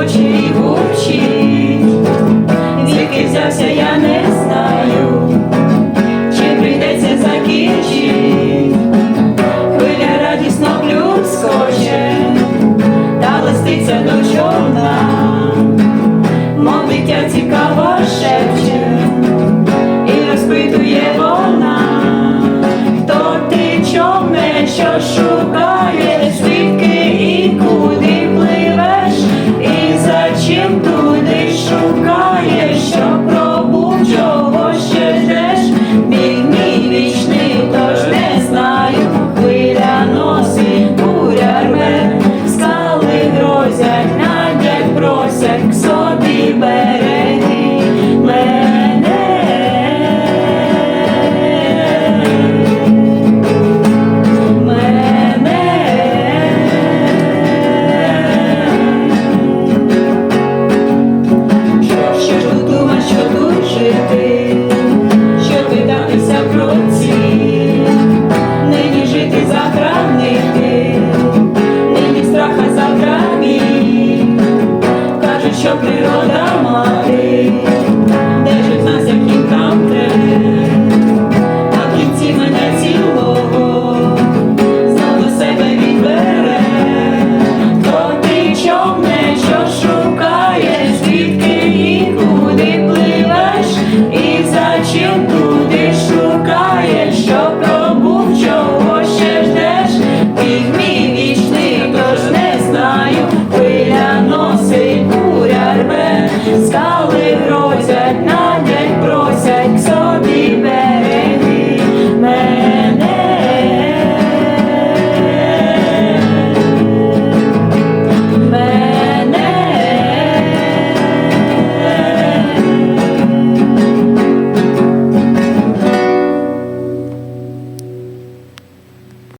мовчить, звідки взявся, я не знаю, чи прийдеться закінчить, хвиля радісно плюскоче, та листиться до човна, мов дитя цікаво шепче, і розпитує вона, хто ти човне, що шукаєш said.